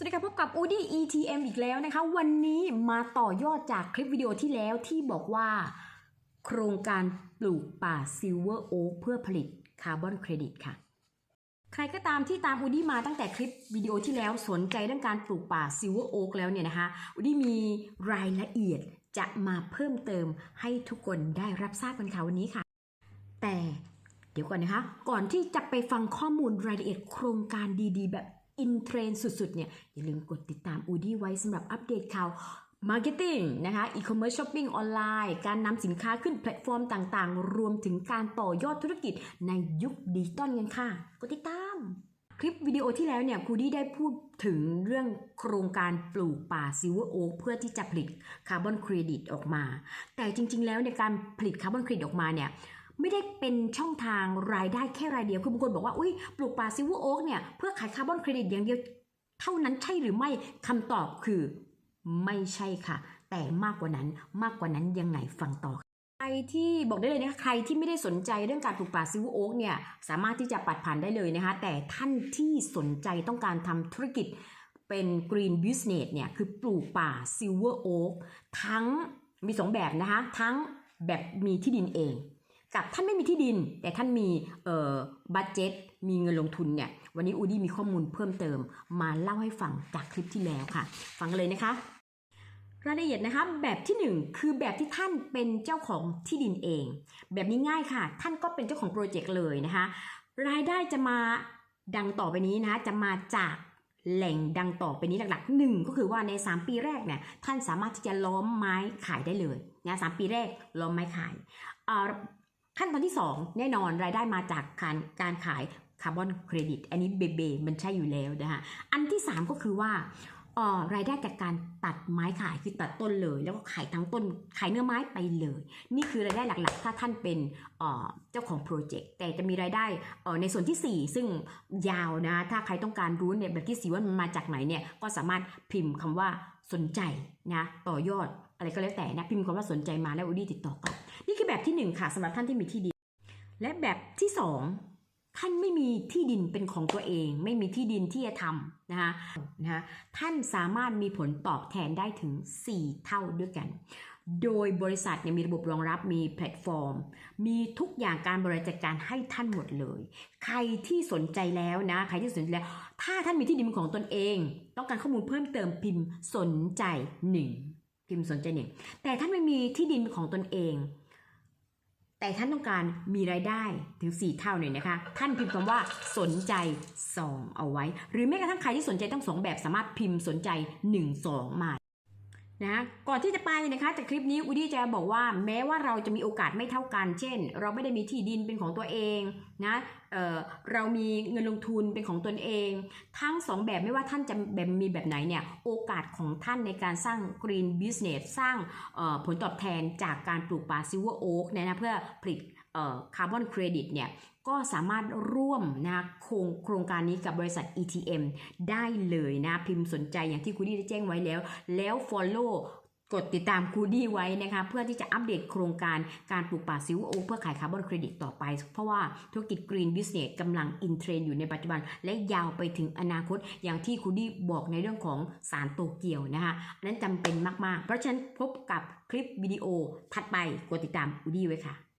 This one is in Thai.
สวัสดีครับพบกับ Udi ETM อีกแล้วนะคะ วันนี้มาต่อยอดจากคลิปวิดีโอที่แล้วที่บอกว่า โครงการปลูกป่าซิลเวอร์โอ๊กเพื่อผลิตคาร์บอนเครดิตค่ะ ใครก็ตามที่ตามอูดี้มาตั้งแต่คลิปวิดีโอที่แล้วสนใจเรื่องการปลูกป่าซิลเวอร์โอ๊กแล้วเนี่ยนะคะอูดี้มีรายละเอียดจะมาเพิ่มเติมให้ทุกคนได้รับทราบกันค่ะวันนี้ค่ะ แต่เดี๋ยวก่อนนะคะ ก่อนที่จะไปฟังข้อมูลรายละเอียดโครงการดีๆ แบบ อินเทรนสุดๆ เนี่ย อย่าลืมกดติดตามอูดี้ไว้สำหรับอัปเดตข่าว Marketing นะคะอีคอมเมิร์ซช้อปปิ้งออนไลน์ การนำสินค้าขึ้นแพลตฟอร์มต่างๆ รวมถึงการต่อยอดธุรกิจในยุคดิจิตอลกันค่ะ กดติดตาม คลิปวิดีโอที่แล้วเนี่ยครูดี้ได้พูดถึงเรื่องโครงการปลูกป่าซิลเวอร์โอเพื่อที่จะผลิตคาร์บอนเครดิตออกมา แต่จริงๆ แล้วในการผลิตคาร์บอนเครดิตออกมาเนี่ย ไม่ได้เป็นช่องทางรายได้แค่รายเดียวคือบางคนบอกว่าอุ้ยปลูกป่าซิวโอ๊กเนี่ยเพื่อขายคาร์บอนเครดิตอย่างเดียว เท่านั้นใช่หรือไม่คำตอบคือ ไม่ใช่ค่ะ แต่มากกว่านั้นมากกว่านั้นยังไงฟังต่อใครที่บอกได้เลยนะคะใครที่ไม่ได้สนใจเรื่องการปลูกป่าซิวโอ๊กเนี่ยสามารถที่จะปัดผ่านได้เลยนะคะ แต่ท่านที่สนใจต้องการทำธุรกิจเป็น Green Business เนี่ยคือปลูกป่าซิลเวอร์โอ๊กทั้งมีสองแบบนะคะ ทั้งแบบมีที่ดินเอง กับท่านไม่มีที่ดิน แต่ท่านมีเอ่อบัตเจ็ตมีเงินลงทุนเนี่ยวันนี้อูดี้มีข้อมูลเพิ่มเติม มาเล่าให้ฟังจากคลิปที่แล้วค่ะ ฟังกันเลยนะคะรายละเอียดนะคะแบบที่หนึ่งคือแบบที่ท่านเป็นเจ้าของที่ดินเอง แบบนี้ง่ายค่ะ ท่านก็เป็นเจ้าของโปรเจกต์เลยนะคะ รายได้จะมาดังต่อไปนี้นะคะจะมาจากแหล่งดังต่อไปนี้หลักๆหนึ่งก็คือว่าใน 3 ปีแรกเนี่ยท่านสามารถที่จะล้อมไม้ขายได้เลยนะสามปีแรกล้อมไม้ขายอ่า ขั้นตอนที่ 2 แน่นอนรายได้มาจากการการขายคาร์บอนเครดิต อันนี้เบเบมันใช่อยู่แล้วนะคะอันที่ 3 ก็คือว่า รายได้จากการตัดไม้ขายคือตัดต้นเลย แล้วก็ขายทั้งต้นขายเนื้อไม้ไปเลย นี่คือรายได้หลักๆ ถ้าท่านเป็นเจ้าของโปรเจกต์แต่จะมีรายได้ในส่วนที่ 4 ซึ่งยาวนะ ถ้าใครต้องการรู้เนี่ยแบบที่สีว่ามันมาจากไหนเนี่ยก็สามารถพิมพ์คำว่าสนใจนะต่อยอดอะไรก็แล้วแต่นะพิมพ์คำว่าสนใจมาแล้วอูดี้ติดต่อกลับนี่คือแบบที่ 1 ค่ะสำหรับท่านที่มีที่ดินและแบบที่ 2 ท่านไม่มีที่ดินเป็นของตัวเอง ไม่มีที่ดินที่จะทำนะคะนะคะท่านสามารถมีผลตอบแทนได้ถึง 4 เท่าด้วยกัน โดยบริษัทเนี่ยมีระบบรองรับมีแพลตฟอร์ม มีทุกอย่างการบริจัดการให้ท่านหมดเลย ใครที่สนใจแล้วนะใครที่สนใจแล้ว ถ้าท่านมีที่ดินเป็นของตนเอง ต้องการข้อมูลเพิ่มเติมพิมพ์สนใจหนึ่งพิมพ์สนใจหนึ่งแต่ท่านไม่มีที่ดินเป็นของตนเอง แต่ท่านต้องการมีรายได้ถึง 4 เท่าหนี่ยนะคะ ท่านพิมพ์คำว่าสนใจ2เอาไว้ หรือแม้กระทั่งใครที่สนใจทั้งสองแบบสามารถพิมพ์สนใจ1 2มา นะก่อนที่จะไปนะคะจากคลิปนี้อูดี้จะบอกว่าแม้ว่าเราจะมีโอกาสไม่เท่ากัน เช่น เราไม่ได้มีที่ดินเป็นของตัวเองนะเเรามีเงินลงทุนเป็นของตนเอง ทั้งสองแบบไม่ว่าท่านจะแบบมีแบบไหนเนี่ยโอกาสของท่านในการสร้าง Green Business สร้างผลตอบแทนจากการปลูกป่าซิลเวอร์โอ๊กเนี่ยนะเพื่อผลิต คาร์บอนเครดิตเนี่ยก็สามารถร่วมนะโครงโครงการนี้กับบริษัท ETM ได้เลยนะพิมพ์สนใจอย่างที่ครูดี้ได้แจ้งไว้แล้ว แล้ว Follow กดติดตามคูดี้ไว้นะคะเพื่อที่จะอัปเดตโครงการการปลูกป่าซิลโอเพื่อขายคาร์บอนเครดิตต่อไป เพราะว่าธุรกิจ Green Business กำลังอินเทรนอยู่ในปัจจุบัน และยาวไปถึงอนาคตอย่างที่คูดี้บอกในเรื่องของสารโตเกียวนะคะนั้นจำเป็นมาก ๆ เพราะฉะนั้นพบกับคลิปวิดีโอถัดไปกดติดตามคูดี้ไว้ค่ะ